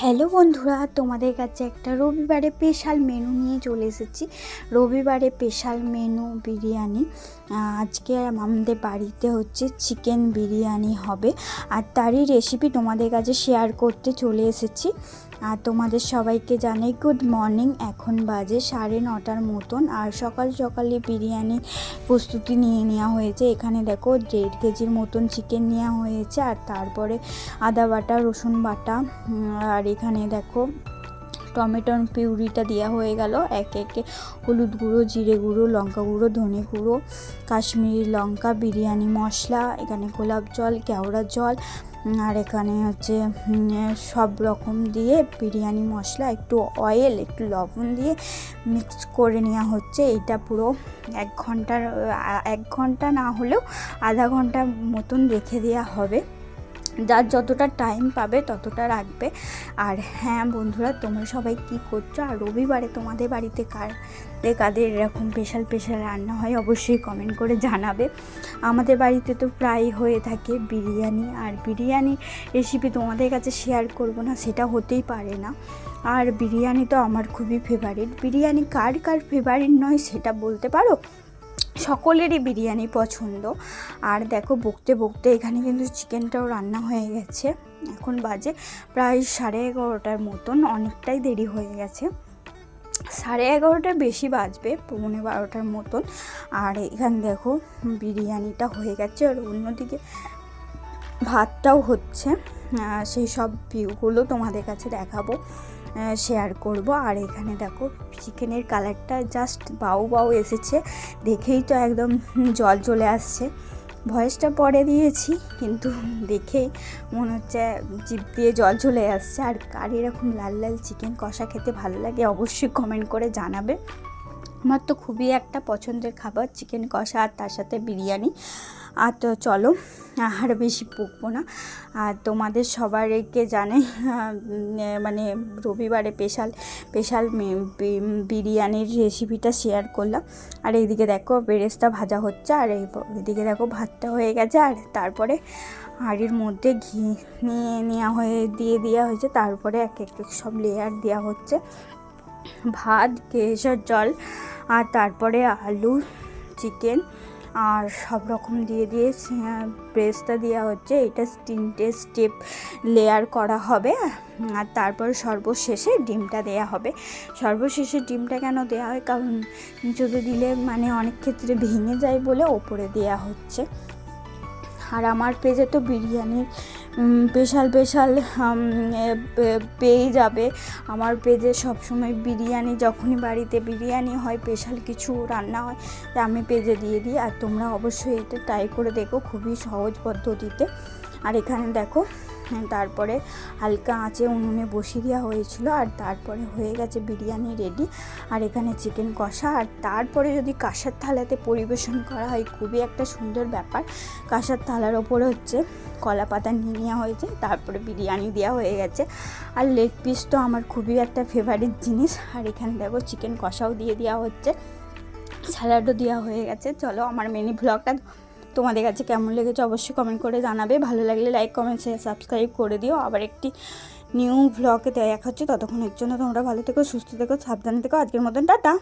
Hello বন্ধুরা, তোমাদের কাছে একটা রবিবারে স্পেশাল মেনু নিয়ে চলে এসেছি। রবিবারে স্পেশাল মেনু বিরিয়ানি। আজকে আমাদের বাড়িতে হচ্ছে চিকেন বিরিয়ানি হবে। আর তারই রেসিপি তোমাদের কাছে শেয়ার করতে চলে এসেছি। আর তোমাদের সবাইকে জানাই গুড মর্নিং এখন বাজে সাড়ে নটার মতন আর সকাল সকালে বিরিয়ানি প্রস্তুতি নিয়ে নেওয়া হয়েছে। এখানে দেখো দেড় কেজির মতন চিকেন নেওয়া হয়েছে আর তারপরে আদা বাটা, রসুন বাটা আর এখানে দেখো টমেটোর পিউরিটা দেওয়া হয়ে গেল। একে একে হলুদ গুঁড়ো, জিরে গুঁড়ো, লঙ্কা গুঁড়ো, ধনে গুঁড়ো, কাশ্মীরি লঙ্কা, বিরিয়ানি মশলা, এখানে গোলাপ জল, কেওড়া জল আর এখানে হচ্ছে সব রকম দিয়ে বিরিয়ানি মশলা, একটু অয়েল একটু লবণ দিয়ে মিক্স করে নেওয়া হচ্ছে। এটা পুরো এক ঘণ্টার এক ঘণ্টা না হলেও আধা ঘণ্টা মতন রেখে দেওয়া হবে। যার যতটা টাইম পাবে ততটা রাখবে। আর হ্যাঁ বন্ধুরা, তোমরা সবাই কি করছ? আর রবিবারে তোমাদের বাড়িতে কার কাদের এরকম স্পেশাল স্পেশাল রান্না হয় অবশ্যই কমেন্ট করে জানাবে। আমাদের বাড়িতে তো প্রায় হয়ে থাকে বিরিয়ানি। আর বিরিয়ানি রেসিপি তোমাদের কাছে শেয়ার করব না, সেটা হতেই পারে না। আর বিরিয়ানি তো আমার খুবই ফেভারিট বিরিয়ানি কার কার ফেভারিট নয় সেটা বলতে পারো? সকলেরই বিরিয়ানি পছন্দ। আর দেখো, বকতে বকতে এখানে কিন্তু চিকেনটাও রান্না হয়ে গেছে। এখন বাজে প্রায় সাড়ে এগারোটার মতন, অনেকটাই দেরি হয়ে গেছে। সাড়ে এগারোটার বেশি বাজবে, পৌনে বারোটার মতন। আর এখানে দেখো, বিরিয়ানিটা হয়ে গেছে। আর অন্যদিকে ভাতটাও হচ্ছে। সেই সব ভিউগুলো তোমাদের কাছে দেখাবো। শেয়ার করব। আর এখানে দেখো চিকেনের কালারটা জাস্ট বাউ বাউ এসেছে। দেখেই তো একদম জল চলে আসছে। ভয়েসটা পরে দিয়েছি, কিন্তু দেখেই মনে হচ্ছে জিভ দিয়ে জল চলে আসছে। আর কার এরকম লাল লাল চিকেন কষা খেতে ভালো লাগে অবশ্যই কমেন্ট করে জানাবে। আমার তো খুবই একটা পছন্দের খাবার চিকেন কষা আর তার সাথে বিরিয়ানি। আর তো চলো, আর বেশি পুকবো না। আর তোমাদের সবাইকে জানে মানে রবিবারে স্পেশাল স্পেশাল বিরিয়ানির রেসিপিটা শেয়ার করলাম। আর এইদিকে দেখো বেরেস্তা ভাজা হচ্ছে, আর এই এদিকে দেখো ভাতটা হয়ে গেছে, আর তারপরে হাঁড়ির মধ্যে ঘি নিয়ে নেওয়া হয়ে, দিয়ে দেওয়া হয়েছে। তারপরে এক এক সব লেয়ার দেওয়া হচ্ছে। ভাত, কেশর, জল, আর তারপরে আলু চিকেন আর সব রকম দিয়ে দিয়ে ব্রেসটা দেওয়া হচ্ছে, এটা তিনটে স্টেপ লেয়ার করা হবে, আর তারপর সর্বশেষে ডিমটা দেয়া হবে। সর্বশেষে ডিমটা কেন দেওয়া হয়? কারণ যদি দিলে মানে অনেক ক্ষেত্রে ভেঙে যায় বলে ওপরে দেওয়া হচ্ছে। আর আমার পেজে তো বিরিয়ানির স্পেশাল স্পেশাল পেয়ে যাবে। আমার পেজে সবসময় বিরিয়ানি, যখনই বাড়িতে বিরিয়ানি হয় স্পেশাল কিছু রান্না হয় আমি পেজে দিয়ে দিই। আর তোমরা অবশ্যই এটা ট্রাই করে দেখো, খুবই সহজ পদ্ধতিতে। আর এখানে দেখো তারপরে হালকা আঁচে উনুনে বসিয়ে দেওয়া হয়েছিল আর তারপরে হয়ে গেছে বিরিয়ানি রেডি আর এখানে চিকেন কষা আর তারপরে যদি কাঁসার থালাতে পরিবেশন করা হয়, খুবই একটা সুন্দর ব্যাপার। কাঁসার থালার ওপরে হচ্ছে কলা পাতা নিয়ে নেওয়া হয়েছে, তারপরে বিরিয়ানি দেওয়া হয়ে গেছে। আর লেগ পিস তো আমার খুবই একটা ফেভারিট জিনিস। আর এখানে দেখো চিকেন কষাও দিয়ে দেওয়া হচ্ছে। স্যালাডও দেওয়া হয়ে গেছে। চলো আমার মিনি ব্লগটা তোমাদের কাছে কেমন লেগেছে অবশ্যই কমেন্ট করে জানাবে। ভালো লাগলে লাইক কমেন্ট শেয়ার সাবস্ক্রাইব করে দিও। আবার একটি নিউ ভ্লগে দেখা হচ্ছে। ততক্ষণের জন্য তোমরা ভালো থেকো, সুস্থ থেকো, সাবধানে থেকো। আজকের মতন, টাটা!